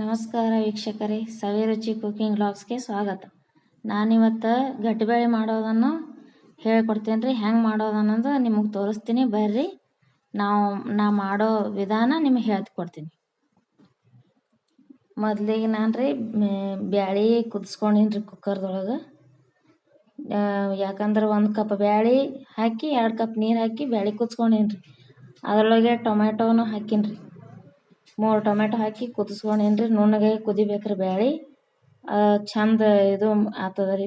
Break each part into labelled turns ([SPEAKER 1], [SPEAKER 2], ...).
[SPEAKER 1] ನಮಸ್ಕಾರ ವೀಕ್ಷಕರೇ ಸವಿರುಚಿ ಕುಕಿಂಗ್ ಬ್ಲಾಗ್ಸ್ಗೆ ಸ್ವಾಗತ. ನಾನಿವತ್ತು ಗಟ್ಟಿಬೇಳೆ ಮಾಡೋದನ್ನು ಹೇಳ್ಕೊಡ್ತೀನಿ ರೀ ಹೆಂಗೆ ಮಾಡೋದು ಅನ್ನೋದು ನಿಮಗೆ ತೋರಿಸ್ತೀನಿ, ಬರ್ರಿ. ನಾವು, ನಾ ಮಾಡೋ ವಿಧಾನ ನಿಮಗೆ ಹೇಳ್ಕೊಡ್ತೀನಿ. ಮೊದಲಿಗೆ ನಾನು ರೀ ಬ್ಯಾಳಿ ಕುದಿಸ್ಕೊಂಡೀನಿ ರೀ ಕುಕ್ಕರ್ದೊಳಗೆ ಯಾಕಂದ್ರೆ ಒಂದು ಕಪ್ ಬ್ಯಾಳಿ ಹಾಕಿ, ಎರಡು ಕಪ್ ನೀರು ಹಾಕಿ ಬ್ಯಾಳಿ ಕುದಿಸ್ಕೊಂಡೀನಿ ರೀ ಅದರೊಳಗೆ ಟೊಮ್ಯಾಟೋನು ಹಾಕೀನಿ ರೀ ಮೂರು ಟೊಮೆಟೊ ಹಾಕಿ ಕುದಿಸ್ಕೊಂಡೇನ್ರಿ ನುಣ್ಣಗೆ ಕುದಿಬೇಕ್ರಿ ಬ್ಯಾಳಿ. ಚಂದ ಇದು ಆಗ್ತದ ರೀ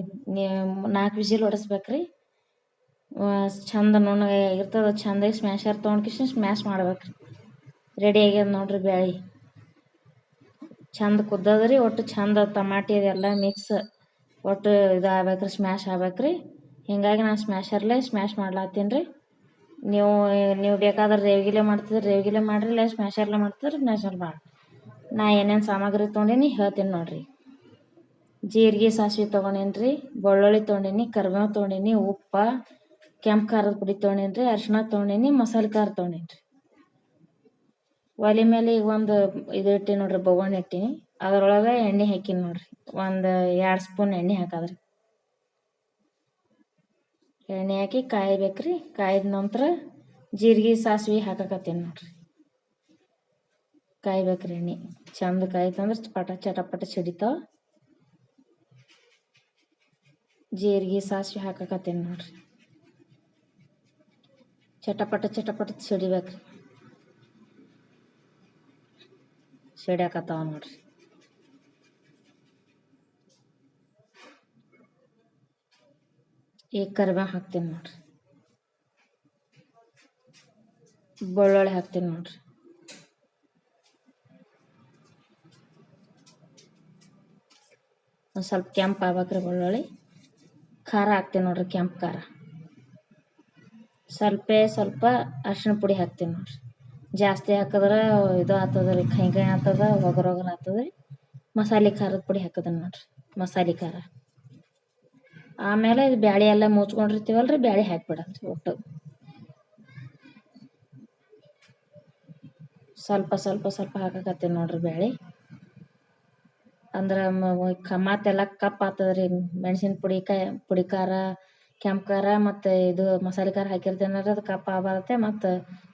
[SPEAKER 1] ನಾಲ್ಕು ವಿಜಿಲ್ ಹೊಡೆಸ್ಬೇಕು ರೀ ಚಂದ ನುಣ್ಣಗೆ ಇರ್ತದೆ ಚಂದಾಗಿ ಸ್ಮ್ಯಾಶರ್ ತೊಗೊಂಡ್ಕಿಶನ್ ಸ್ಮ್ಯಾಶ್ ಮಾಡ್ಬೇಕ್ರಿ. ರೆಡಿ ಆಗ್ಯದ ನೋಡ್ರಿ ಬ್ಯಾಳಿ. ಚಂದ ಕುದ್ದದ್ರಿ ಒಟ್ಟು ಚಂದ ಟಮಾಟಿ ಅದೆಲ್ಲ ಮಿಕ್ಸ್ ಒಟ್ಟು ಇದು ಆಗ್ಬೇಕ್ರಿ ಸ್ಮ್ಯಾಶ್ ಆಗ್ಬೇಕ್ರಿ. ಹಿಂಗಾಗಿ ನಾನು ಸ್ಮ್ಯಾಶರ್ಲೆ ಸ್ಮ್ಯಾಶ್ ಮಾಡ್ಲಾತ್ತೀನಿ ರೀ. ನೀವು ನೀವು ಬೇಕಾದ್ರೆ ರೇವಿಗಿಲೆ ಮಾಡ್ತಿದ್ರೆ, ರೇವಿಗಿಲೆ ಮಾಡಿರಿ, ಇಲ್ಲ ಸ್ಮ್ಯಾಶರ್ಲೆ ಮಾಡ್ತಿದ್ರೆ, ಸ್ಮ್ಯಾಶರ್ ಮಾಡಿ ನಾ ಏನೇನು ಸಾಮಗ್ರಿ ತೊಗೊಂಡೀನಿ ಹೇಳ್ತೀನಿ ನೋಡಿರಿ. ಜೀರಿಗೆ, ಸಾಸಿವೆ ತೊಗೊಂಡೇನಿ ರೀ ಬೆಳ್ಳುಳ್ಳಿ ತೊಗೊಂಡೀನಿ, ಕರ್ಬೇವು ತೊಗೊಂಡೀನಿ, ಉಪ್ಪ, ಕೆಂಪು ಖಾರದ ಪುಡಿ ತೊಗೊಂಡೇನಿ ರೀ ಅರಿಶಿಣ ತೊಗೊಂಡೀನಿ, ಮಸಾಲೆ ಖಾರ ತೊಗೊಂಡೇನಿ ರೀ ಒಲೆ ಮೇಲೆ ಈಗ ಒಂದು ಇದು ಇಟ್ಟೀನಿ ನೋಡ್ರಿ, ಬೊಗಣಿ ಇಟ್ಟೀನಿ. ಅದರೊಳಗೆ ಎಣ್ಣೆ ಹಾಕೀನಿ ನೋಡ್ರಿ. ಒಂದು ಎರಡು ಸ್ಪೂನ್ ಎಣ್ಣೆ ಹಾಕದ್ರಿ. ಎಣ್ಣೆ ಹಾಕಿ ಕಾಯ್ಬೇಕ್ರಿ. ಕಾಯ್ದ ನಂತರ ಜೀರಿಗೆ, ಸಾಸಿವೆ ಹಾಕಕತ್ತೀನಿ ನೋಡ್ರಿ. ಕಾಯ್ಬೇಕ್ರಿ ಎಣ್ಣೆ. ಚಂದ ಕಾಯ್ತಂದ್ರೆ ಪಟ ಚಟಪಟ ಸಿಡಿತಾವ. ಜೀರಿಗೆ, ಸಾಸಿವೆ ಹಾಕಕತ್ತೀನಿ ನೋಡ್ರಿ. ಚಟಪಟ ಚಟಪಟ ಸಿಡಿಬೇಕ್ರಿ. ಸಿಡ್ಯಾಕತ್ತಾವ ನೋಡ್ರಿ. ಈಗ ಕರಿಬೇವು ಹಾಕ್ತೀನಿ ನೋಡ್ರಿ. ಬೆಳ್ಳುಳ್ಳಿ ಹಾಕ್ತೀನಿ ನೋಡ್ರಿ. ಒಂದು ಸ್ವಲ್ಪ ಕೆಂಪು ಆಗ್ಬೇಕ್ರಿ ಬೆಳ್ಳುಳ್ಳಿ. ಖಾರ ಹಾಕ್ತೀನಿ ನೋಡ್ರಿ ಕೆಂಪು ಖಾರ. ಸ್ವಲ್ಪ ಸ್ವಲ್ಪ ಅರಿಶಿಣ ಪುಡಿ ಹಾಕ್ತೀನಿ ನೋಡ್ರಿ. ಜಾಸ್ತಿ ಹಾಕಿದ್ರೆ ಇದು ಆಗ್ತದ ಕೈ ಕೈ ಆಗ್ತದ ಒಗರ ಒಗರ ಆಗ್ತದ ರೀ. ಮಸಾಲೆ ಖಾರದ ಪುಡಿ ಹಾಕದನ್ ನೋಡ್ರಿ, ಮಸಾಲೆ ಖಾರ. ಆಮೇಲೆ ಬ್ಯಾಳಿ ಎಲ್ಲ ಮುಚ್ಕೊಂಡಿರ್ತೀವಲ್ರಿ, ಬ್ಯಾಳಿ ಹಾಕ್ಬಿಡಂತ ಒಟ್ಟು. ಸ್ವಲ್ಪ ಸ್ವಲ್ಪ ಸ್ವಲ್ಪ ಹಾಕಕತ್ತೀನಿ ನೋಡ್ರಿ ಬ್ಯಾಳಿ. ಅಂದ್ರೆ ಮತ್ತೆಲ್ಲ ಕಪ್ ಆತದ್ರಿ ಮೆಣಸಿನ ಪುಡಿ ಕಾಯಿ ಪುಡಿ ಖಾರ, ಕೆಂಪು ಖಾರ, ಮತ್ತು ಇದು ಮಸಾಲೆ ಖಾರ ಹಾಕಿರ್ತೇನೆ ಅದು ಕಪ್ ಆಗತ್ತೆ ಮತ್ತು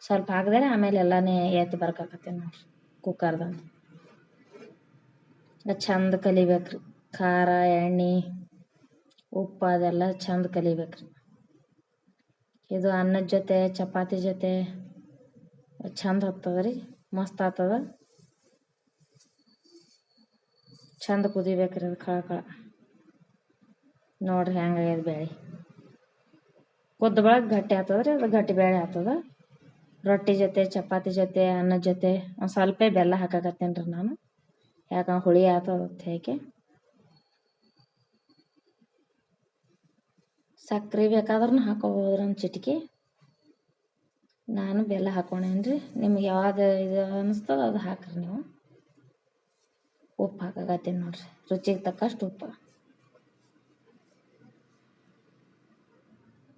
[SPEAKER 1] ಸ್ವಲ್ಪ ಹಾಕಿದ್ರೆ ಆಮೇಲೆ ಎಲ್ಲಾನೇ ಎತ್ತಿ ಬರ್ಕಾಕತ್ತೀನಿ ನೋಡ್ರಿ ಕುಕ್ಕರ್ದಾಗ. ಚಂದ ಕಲಿಬೇಕ್ರಿ. ಖಾರ, ಎಣ್ಣೆ. ಉಪ್ಪು ಅದೆಲ್ಲ ಚಂದ ಕಲಿಬೇಕ್ರಿ. ಇದು ಅನ್ನದ ಜೊತೆ, ಚಪಾತಿ ಜೊತೆ ಚಂದ ಹತ್ತದ ಮಸ್ತ್ ಆಗ್ತದ ಚಂದ ಕುದಿಬೇಕ್ರಿ ಅದು ಕಳ ಕಳ. ನೋಡ್ರಿ ಹೆಂಗಾಗ್ಯದ ಬೇಳೆ. ಕುದ್ದ ಗಟ್ಟಿ ಆಗ್ತದ ರೀ ಅದು ಗಟ್ಟಿ ಬೇಳೆ ಆಗ್ತದ ರೊಟ್ಟಿ ಜೊತೆ, ಚಪಾತಿ ಜೊತೆ, ಅನ್ನದ ಜೊತೆ ಒಂದು ಸ್ವಲ್ಪ ಬೆಲ್ಲ ಹಾಕಕತ್ತೀನಿ ರೀ ನಾನು. ಯಾಕಂದ್ರೆ ಹುಳಿ ಆಗ್ತದ ಹೇಗೆ. ಸಕ್ರೆ ಬೇಕಾದ್ರೂ ಹಾಕೋಬೋದು ಒಂದು ಚಿಟಿಕೆ. ನಾನು ಬೆಲ್ಲ ಹಾಕೊಂಡೇನಿ ರೀ ನಿಮ್ಗೆ ಯಾವ್ದು ಇದು ಅನಿಸ್ತದ ಅದು ಹಾಕ್ರಿ ನೀವು. ಉಪ್ಪು ಹಾಕಕತ್ತೀನಿ ನೋಡ್ರಿ. ರುಚಿಗೆ ತಕ್ಕಷ್ಟು ಉಪ್ಪು.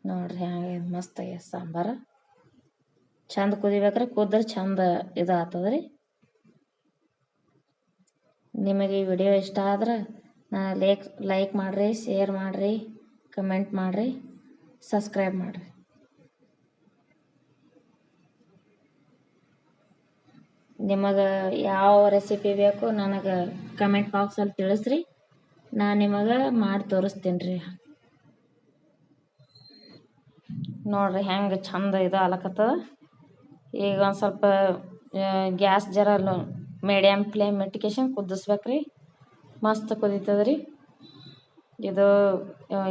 [SPEAKER 1] ನೋಡ್ರಿ ಹಾಗೆ ಮಸ್ತ್ ಸಾಂಬಾರು. ಚಂದ ಕುದಿಬೇಕ್ರೆ. ಕುದ್ರೆ ಚಂದ ಇದು ಆಗ್ತದ ರೀ ನಿಮಗೆ ಈ ವಿಡಿಯೋ ಇಷ್ಟ ಆದ್ರೆ ಲೈಕ್ ಲೈಕ್ ಮಾಡಿರಿ, ಶೇರ್ ಮಾಡಿರಿ. ಕಮೆಂಟ್ ಮಾಡಿರಿ, ಸಬ್ಸ್ಕ್ರೈಬ್ ಮಾಡಿರಿ. ನಿಮಗೆ ಯಾವ ರೆಸಿಪಿ ಬೇಕು ನನಗೆ ಕಮೆಂಟ್ ಬಾಕ್ಸಲ್ಲಿ ತಿಳಿಸ್ರಿ ನಾನು ನಿಮಗೆ ಮಾಡಿ ತೋರಿಸ್ತೀನಿ ರೀ ನೋಡ್ರಿ ಹೆಂಗೆ ಚಂದ ಇದು ಅಲಕತ್ತದ. ಈಗ ಒಂದು ಸ್ವಲ್ಪ ಗ್ಯಾಸ್ ಜರ ಮೀಡಿಯಮ್ ಫ್ಲೇಮ್ ಇಟ್ಕೇಶನ್ ಕುದಿಸ್ಬೇಕು ರೀ ಮಸ್ತ್ ಕುದೀತದ ರೀ ಇದು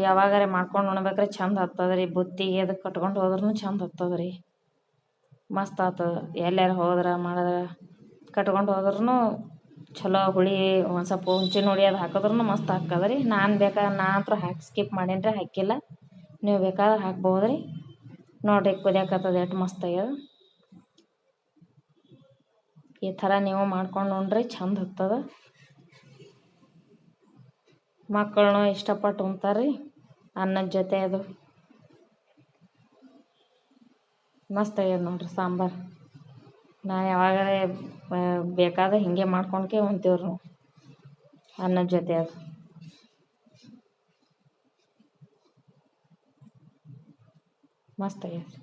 [SPEAKER 1] ಯಾವಾಗಾರ ಮಾಡ್ಕೊಂಡು ಉಣ್ಬೇಕ್ರಿ ಚಂದ ಹತ್ತದ ರೀ ಬುತ್ತಿಗೆ ಅದಕ್ಕೆ ಕಟ್ಕೊಂಡು ಹೋದ್ರೂ ಚಂದ ಹತ್ತದ ರೀ ಮಸ್ತ್ ಆತದ ಎಲ್ಲಾರು ಹೋದ್ರೆ, ಮಾಡಿದ್ರೆ, ಕಟ್ಕೊಂಡು ಹೋದ್ರೂ ಚಲೋ ಹುಳಿ, ಒಂದು ಸ್ವಲ್ಪ ಹುಂಚಿನ ಹುಳಿ ಅದು ಹಾಕಿದ್ರೂ ಮಸ್ತ್ ಹಾಕದ ರೀ ನಾನು ಬೇಕಾದ ನಾ ಅಂತೂ ಹಾಕಿ, ಸ್ಕಿಪ್ ಮಾಡೇನ್ರಿ, ಹಾಕಿಲ್ಲ. ನೀವು ಬೇಕಾದ್ರೆ ಹಾಕ್ಬೋದು ರೀ ನೋಡಿರಿ ಕುದಿಯಾಕತ್ತದ ಎಷ್ಟು ಮಸ್ತ್ ಆಗ್ಯದ. ಈ ಥರ ನೀವು ಮಾಡ್ಕೊಂಡು ಉಣ್ರಿ, ಚಂದ ಹತ್ತದ. ಮಕ್ಕಳನ್ನು ಇಷ್ಟಪಟ್ಟು ಉಣ್ತಾರೆ ರೀ ಅನ್ನದ ಜೊತೆ ಅದು. ಮಸ್ತ್ ಆಗ್ಯದ ನೋಡ್ರಿ ಸಾಂಬಾರು. ನಾ ಯಾವಾಗಲೇ ಬೇಕಾದ್ರೆ ಹೀಗೆ ಮಾಡ್ಕೊಂಡ್ಕೆ ಉಣ್ತೀವ್ರಿ ನಾವು. ಅನ್ನದ ಜೊತೆ ಅದು. ಮಸ್ತ್ ಆಗ್ಯದ್ರಿ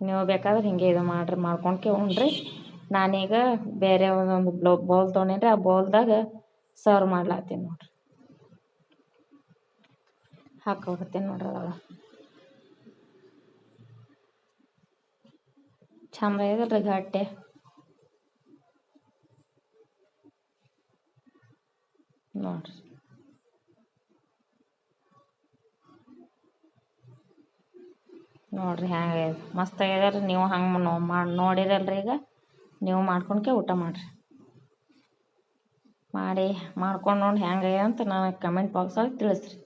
[SPEAKER 1] ನೀವು ಬೇಕಾದ್ರೆ ಹಿಂಗೆ ಇದು ಮಾಡಿರಿ, ಮಾಡ್ಕೊಂಡ್ಕೆ ಉಣ್ರಿ. ನಾನೀಗ ಬೇರೆ ಒಂದೊಂದು ಬ್ಲೌ, ಬೌಲ್ ತೊಗೊಂಡೇನಿ ಆ ಬೌಲ್ದಾಗ ಸರ್ವ್ ಮಾಡ್ಲಾತ್ತೀನಿ ನೋಡಿರಿ. ಹಾಕ್ಕೊಡ್ತೀನಿ ನೋಡ್ರಿ ಅದ್ರೊಳಗೆ ಚಂದ ಇದಲ್ರಿ ಘಾಟೆ ನೋಡ್ರಿ. ನೋಡ್ರಿ ಹ್ಯಾಂಗೆ ಮಸ್ತ್ ಆಗ್ಯದ ನೀವು ಹಂಗೆ ಮಾಡಿ ನೋಡಿರಲ್ರಿ ಈಗ. ನೀವು ಮಾಡ್ಕೊಂಡ್ಕೆ ಊಟ ಮಾಡಿರಿ. ಮಾಡಿ, ಮಾಡ್ಕೊಂಡು ನೋಡಿ ಹ್ಯಾಂಗಾಗ್ಯದ ಅಂತ ನನಗೆ ಕಮೆಂಟ್ ಬಾಕ್ಸಲ್ಲಿ ತಿಳಿಸ್ರಿ.